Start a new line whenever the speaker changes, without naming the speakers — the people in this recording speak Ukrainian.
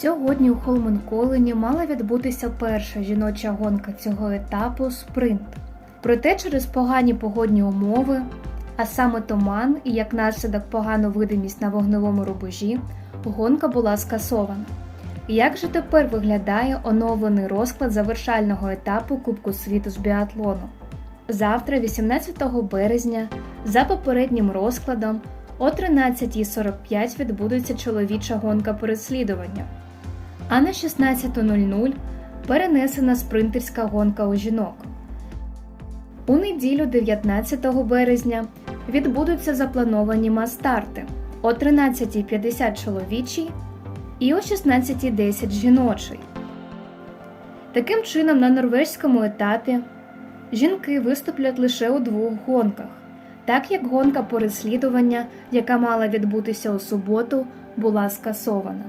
Сьогодні у Холменколені мала відбутися перша жіноча гонка цього етапу спринт. Проте через погані погодні умови, а саме туман і як наслідок погану видимість на вогневому рубежі, гонка була скасована. Як же тепер виглядає оновлений розклад завершального етапу Кубку світу з біатлону? Завтра, 18 березня, за попереднім розкладом, о 13.45 відбудеться чоловіча гонка переслідування, а на 16.00 перенесена спринтерська гонка у жінок. У неділю 19 березня відбудуться заплановані мас-старти о 13.50 чоловічий і о 16.10 жіночий. Таким чином, на норвезькому етапі жінки виступлять лише у двох гонках, так як гонка переслідування, яка мала відбутися у суботу, була скасована.